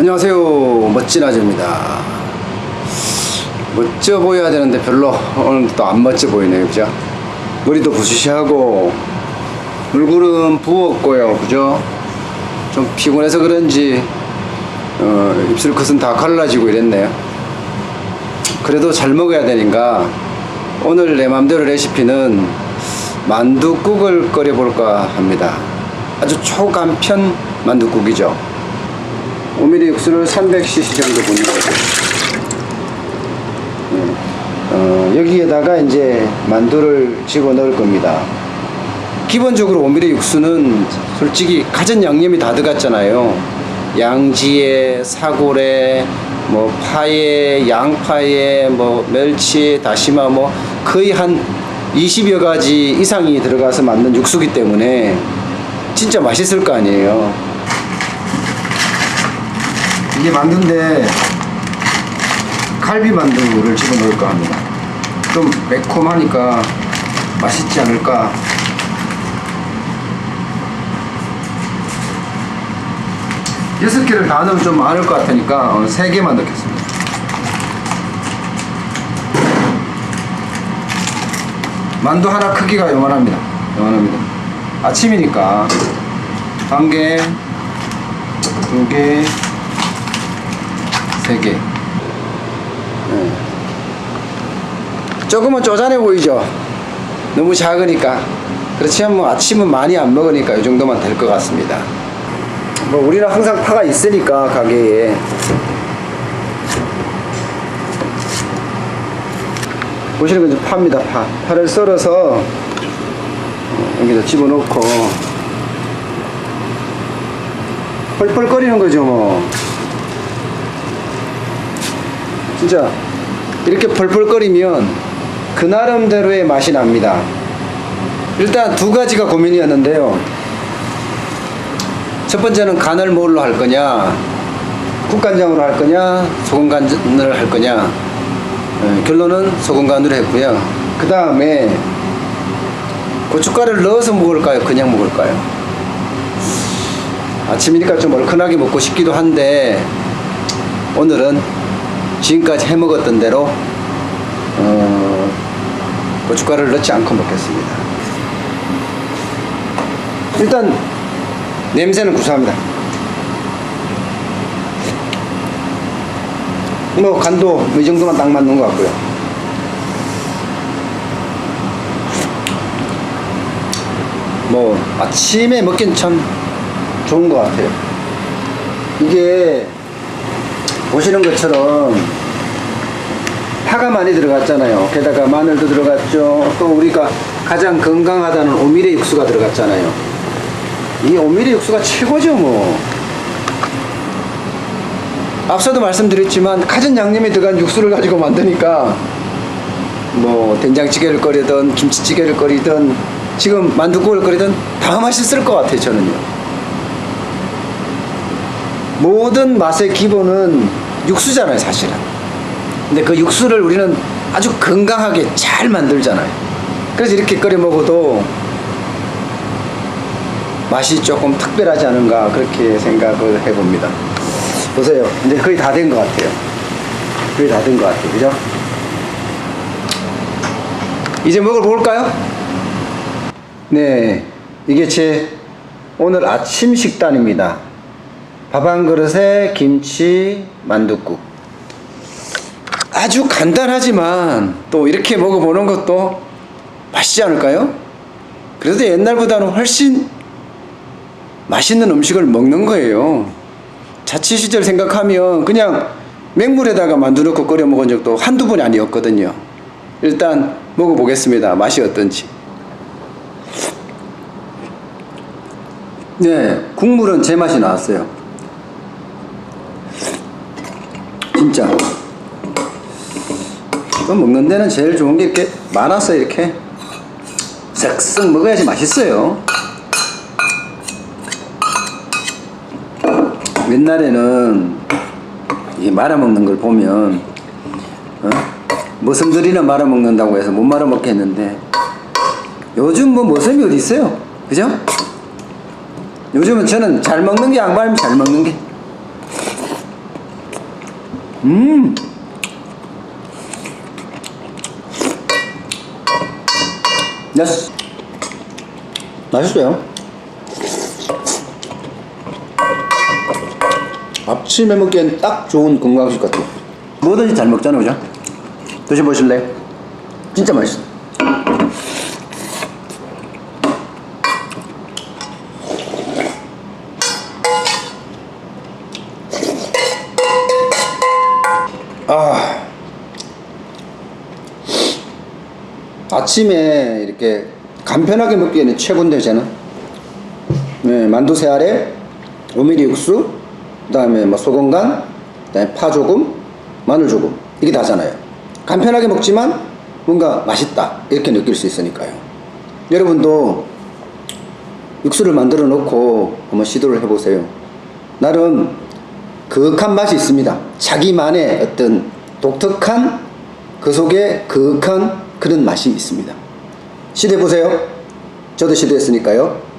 안녕하세요. 멋진 아재입니다. 멋져 보여야 되는데 별로 오늘 또안 멋져 보이네요. 그죠? 머리도 부시시하고 얼굴은 부었고요. 그죠? 좀 피곤해서 그런지 어, 입술 끝은 다 갈라지고 이랬네요. 그래도 잘 먹어야 되니까 오늘 내 맘대로 레시피는 만두국을 끓여 볼까 합니다. 아주 초간편 만두국이죠 5mm 육수를 300cc 정도 붓는 거죠. 예. 어, 여기에다가 이제 만두를 집어 넣을 겁니다. 기본적으로 5mm 육수는 솔직히 가전 양념이 다 들어갔잖아요. 양지에, 사골에, 뭐 파에, 양파에, 뭐 멸치, 다시마 뭐 거의 한 20여 가지 이상이 들어가서 만든 육수기 때문에 진짜 맛있을 거 아니에요. 이게 만두인데 갈비 만두를 집어넣을까 합니다. 좀 매콤하니까 맛있지 않을까. 여섯 개를 다 넣으면 좀 많을 것 같으니까 어, 세 개만 넣겠습니다. 만두 하나 크기가 요만합니다. 요만합니다. 아침이니까 한 개, 두 개, 세 개. 네. 조금은 쪼잔해 보이죠? 너무 작으니까. 그렇지만 뭐 아침은 많이 안 먹으니까 이 정도만 될 것 같습니다. 뭐 우리는 항상 파가 있으니까 가게에. 보시는 건 파입니다, 파. 파를 썰어서 어, 여기다 집어넣고 펄펄 끓이는 거죠, 뭐. 진짜 이렇게 펄펄 끓이면 그 나름대로의 맛이 납니다. 일단 두 가지가 고민이었는데요. 첫 번째는 간을 뭘로 할 거냐, 국간장으로 할 거냐, 소금간을 할 거냐. 예, 결론은 소금간으로 했고요. 그 다음에 고춧가루를 넣어서 먹을까요? 그냥 먹을까요? 아침이니까 좀 얼큰하게 먹고 싶기도 한데 오늘은 지금까지 해 먹었던 대로 어, 고춧가루를 넣지 않고 먹겠습니다. 일단 냄새는 구수합니다. 뭐 간도 이 정도만 딱 맞는 것 같고요. 뭐 아침에 먹긴 참 좋은 것 같아요. 이게 보시는 것처럼 파가 많이 들어갔잖아요. 게다가 마늘도 들어갔죠. 또 우리가 가장 건강하다는 오미레 육수가 들어갔잖아요. 이 오미레 육수가 최고죠, 뭐. 앞서도 말씀드렸지만 가전 양념이 들어간 육수를 가지고 만드니까 뭐 된장찌개를 끓이든 김치찌개를 끓이든 지금 만두국을 끓이든 다 맛있을 것 같아요, 저는요. 모든 맛의 기본은 육수잖아요, 사실은. 근데 그 육수를 우리는 아주 건강하게 잘 만들잖아요. 그래서 이렇게 끓여 먹어도 맛이 조금 특별하지 않은가 그렇게 생각을 해봅니다. 보세요. 이제 거의 다 된 것 같아요. 거의 다 된 것 같아요. 그죠? 이제 먹어볼까요? 네. 이게 제 오늘 아침 식단입니다. 밥 한 그릇에 김치, 만둣국. 아주 간단하지만 또 이렇게 먹어보는 것도 맛있지 않을까요? 그래도 옛날보다는 훨씬 맛있는 음식을 먹는 거예요. 자취 시절 생각하면 그냥 맹물에다가 만두 넣고 끓여 먹은 적도 한두 번이 아니었거든요. 일단 먹어보겠습니다. 맛이 어떤지. 네, 국물은 제 맛이 나왔어요. 진짜. 또 먹는 데는 제일 좋은 게 이렇게 많아서 이렇게 쓱쓱 먹어야지 맛있어요. 옛날에는 이 말아먹는 걸 보면 어? 머슴들이나 말아먹는다고 해서 못 말아먹게 했는데 요즘 뭐 머슴이 어디 있어요? 그죠? 요즘은 저는 잘 먹는 게 양반이면 잘 먹는 게 음. 예스. 맛있어요. 아침에 먹기엔 딱 좋은 건강식 같아요. 뭐든지 잘 먹잖아요, 그죠? 드셔보실래요? 진짜 맛있어. 아침에 이렇게 간편하게 먹기에는 최고인데 저는. 네, 만두 세 알에 5mm 육수 그 다음에 뭐 소금간 그다음에 파 조금 마늘 조금. 이게 다잖아요. 간편하게 먹지만 뭔가 맛있다. 이렇게 느낄 수 있으니까요. 여러분도 육수를 만들어 놓고 한번 시도를 해보세요. 나름 그윽한 맛이 있습니다. 자기만의 어떤 독특한 그 속에 그윽한 그런 맛이 있습니다. 시도해 보세요. 저도 시도했으니까요